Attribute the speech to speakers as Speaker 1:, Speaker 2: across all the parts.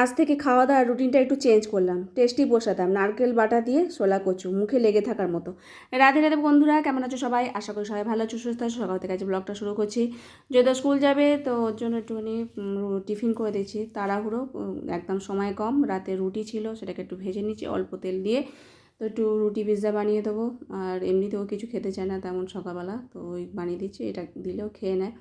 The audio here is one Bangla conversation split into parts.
Speaker 1: আজ থেকে খাওয়া দাওয়ার রুটিনটা একটু চেঞ্জ করলাম। টেস্টি বসাতাম, নারকেল বাটা দিয়ে ছোলা কচু, মুখে লেগে থাকার মতো। রাধে রাধে বন্ধুরা, কেমন আছো সবাই? আশা করি সবাই ভালো আছো, সুস্থ আছো। সকাল থেকে আজ ব্লগটা শুরু করছি। যেহেতু স্কুল যাবে, তো ওর জন্য একটুখানি টিফিন করে দিয়েছি। তাড়াহুড়ো একদম সময় কম। রাতে রুটি ছিল, সেটাকে একটু ভেজে নিচ্ছি, অল্প তেল দিয়ে। তো একটু রুটি পিৎজা বানিয়ে দেবো। আর এমনিতেও কিছু খেতে চায় না, তেমন সকালবেলা। তো ওই বানিয়ে দিচ্ছি, এটা দিলেও খেয়ে নেয়।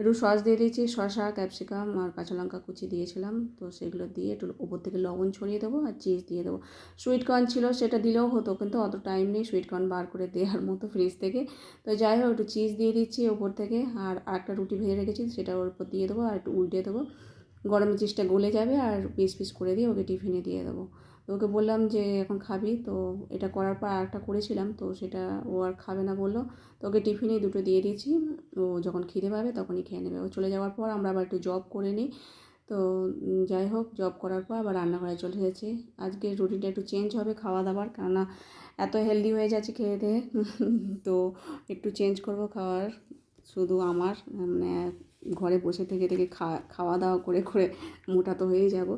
Speaker 1: একটু সস দিয়ে দিয়েছি, শসা, ক্যাপসিকাম আর কাঁচা লঙ্কা কুচি দিয়েছিলাম। তো সেগুলো দিয়ে একটু ওপর থেকে লবণ ছড়িয়ে দেবো আর চিজ দিয়ে দেবো। সুইট কর্ন ছিল সেটা দিলেও হতো, কিন্তু অত টাইম নেই সুইট কর্ন বার করে দেওয়ার মতো ফ্রিজ থেকে। তো যাই হোক, একটু চিজ দিয়ে দিচ্ছি ওপর থেকে আর একটা রুটি ভেজে রেখেছি, সেটা ওর উপর দিয়ে দেবো আর একটু উল্টে দেবো। গরমের চিজটা গলে যাবে আর পিস পিস করে দিয়ে ওকে টিফিনে দিয়ে দেবো। ওকে বললাম যে, এখন খাবি। তো এটা করার পর আরেকটা করেছিলাম, তো সেটা ও আর খাবে না বলল। তো ওকে টিফিনে দুটো দিয়ে দিয়েছি। ও যখন খিদে পাবে তখনই খেয়ে নেবে। ও চলে যাওয়ার পর আমরা আবার একটু জব করে নিই। তো যাই হোক জব করার পর আবার রান্নাঘরে চলে এসেছি আজকে রুটিনটা একটু চেঞ্জ হবে খাওয়া দাওয়ার কেননা এত হেলদি হয়ে যাচ্ছে খেয়ে দেয়ে তো একটু চেঞ্জ করব খাওয়ার, শুধু আমার মানে ঘরে বসে থেকে থেকে খাওয়া দাওয়া করে করে মোটা তো হয়েই যাব।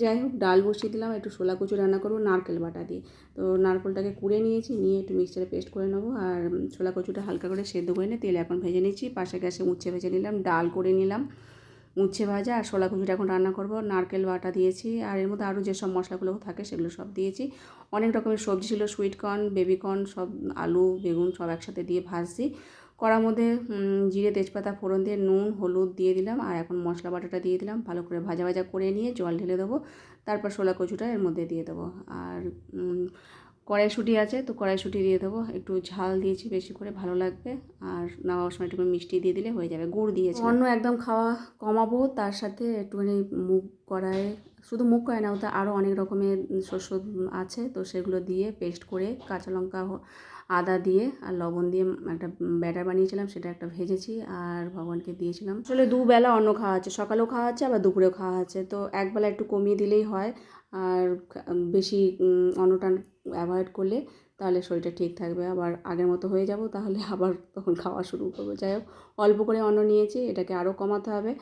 Speaker 1: যাই হোক, ডাল বসিয়ে দিলাম, একটু ছোলা কচু রান্না করব, নারকেল বাটা দিয়ে। তো নারকেলটাকে কুড়ে নিয়েছি, নিয়ে একটু মিক্সচারে পেস্ট করে নেব। আর ছোলা কচুটা হালকা করে সেদ্ধ করে নিয়ে তেল এখন ভেজে নিচ্ছি। পাশে গ্যাসে উচ্ছে ভেজে নিলাম, ডাল করে নিলাম। উচ্ছে ভাজা আর ছোলা কচুটা এখন রান্না করব। নারকেল বাটা দিয়েছি, আর এর মধ্যে আরও যেসব মশলাগুলো থাকে সেগুলো সব দিয়েছি। অনেক রকমের সবজি ছিল সুইট কর্ন বেবি কর্ন সব আলু, বেগুন সব একসাথে দিয়ে ভাজছি। কড়ার মধ্যে জিরে, তেজপাতা, ফোড়ন দিয়ে নুন, হলুদ দিয়ে দিলাম আর এখন মশলা বাটাটা দিয়ে দিলাম। ভালো করে ভাজা ভাজা করে নিয়ে জল ঢেলে দেবো। তারপর ছোলা কচুটা এর মধ্যে দিয়ে দেবো। আর কড়াইশুঁটি আছে তো কড়াইশুঁটি দিয়ে দেবো। একটু ঝাল দিয়েছি বেশি করে, ভালো লাগবে। আর নামাবার সময় একটু মিষ্টি দিয়ে দিলে হয়ে যাবে। গুড় দিয়েছি অন্য একদম খাওয়া কমাবো, তার সাথে একটুখানি মুগ কড়াই শুধু মুগ কড়াই না, ওতে আরও অনেক রকমের শস্য আছে। তো সেগুলো দিয়ে পেস্ট করে কাঁচা লঙ্কা, আদা দিয়ে আর লবণ দিয়ে একটা ব্যাটার বানিয়েছিলাম, সেটা একটা ভেজেছি আর ভগবানকে দিয়েছিলাম। আসলে দুবেলা অন্ন খাওয়া হচ্ছে, সকালেও খাওয়া হচ্ছে, আবার দুপুরেও খাওয়া হচ্ছে। তো একবেলা একটু কমিয়ে দিলেই হয়। আর বেশি অন্নটা অ্যাভয়েড করলে তাহলে শরীরটা ঠিক থাকবে। আবার আগের মতো হয়ে যাব, তাহলে আবার তখন খাওয়া শুরু করব। যাই হোক, অল্প করে অন্ন নিয়েছি, এটাকে আরও কমাতে হবে।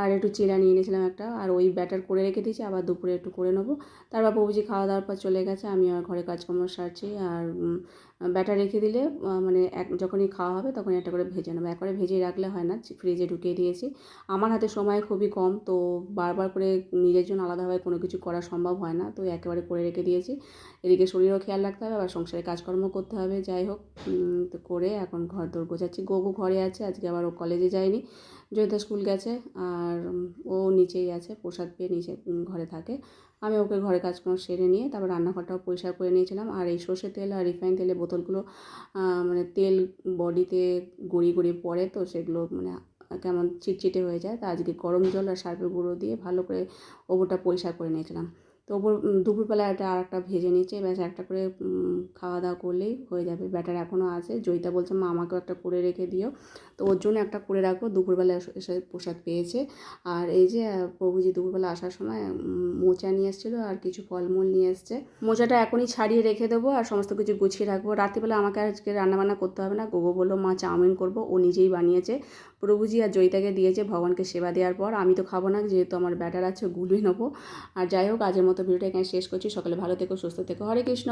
Speaker 1: আর একটু চিরা নিয়ে নিয়েছিলাম একটা, আর ওই ব্যাটার করে রেখে দিয়েছি, আবার দুপুরে একটু করে নেব। তারপর বাবুজি খাওয়া দাওয়ার পর চলে গেছে, আমি আর ঘরে কাজকর্ম সারছি। আর ব্যাটার রেখে দিলে মানে এক, যখনই খাওয়া হবে তখনই একটা করে ভেজে নেব। একবারে ভেজে রাখলে হয় না ফ্রিজে ঢুকিয়ে দিয়েছি। আমার হাতে সময় খুবই কম, তো বারবার করে নিজের জন্য আলাদাভাবে কোনো কিছু করা সম্ভব হয় না, তো একেবারে করে রেখে দিয়েছি। এদিকে শরীরও খেয়াল রাখতে হবে, আবার সংসারে কাজকর্ম করতে হবে, যাই হোক তো করে এখন ঘর দৌড় গোছাচ্ছি। গোগু ঘরে আছে, আজকে আবার ও কলেজে যায়নি। জয়িতা স্কুল গেছে, আর ও নিচেই আছে, প্রসাদ পেয়ে নিচে ঘরে থাকে। আমি ওকে ঘরে কাজকর্ম সেরে নিয়ে তারপর রান্নাঘরটাও পরিষ্কার করে নিয়েছিলাম। আর এই সর্ষে তেল আর রিফাইন তেলের বোতলগুলো মানে তেল বডিতে গড়িয়ে গড়িয়ে পড়ে তো সেগুলো মানে কেমন চিটচিটে হয়ে যায়। তা আজকে গরম জল আর সার্ফের গুঁড়ো দিয়ে ভালো করে ওপরটা পরিষ্কার করে নিয়েছিলাম। তো ওপর দুপুরবেলা একটা আর একটা ভেজে নিয়েছে ব্যাস একটা করে খাওয়া দাওয়া করলেই হয়ে যাবে। ব্যাটার এখনও আছে, জয়িতা বলছে, মা, আমাকেও একটা করে রেখে দিও। তো ওর জন্য একটা করে রাখব দুপুরবেলা এসে- প্রসাদ পেয়েছে। আর এই যে প্রভুজি দুপুরবেলা আসার সময় মোচা নিয়ে এসেছিল আর কিছু ফলমূল নিয়ে এসছে। মোচাটা এখনই ছাড়িয়ে রেখে দেবো আর সমস্ত কিছু গুছিয়ে রাখব। রাত্রিবেলা আমাকে আজকে রান্নাবান্না করতে হবে না। গোগো বলল, মা, চাউমিন করব। ও নিজেই বানিয়েছে। প্রভুজি আর জয়িতাকে দিয়েছে, ভগবানকে সেবা দেওয়ার পর। আমি তো খাব না, যেহেতু আমার ব্যাটার আছে, গুলিয়ে নেব। আর যাই হোক, আজের মতো ভিডিওটা এখানে শেষ করছি। সকলে ভালো থেকো, সুস্থ থেকো। হরে কৃষ্ণ।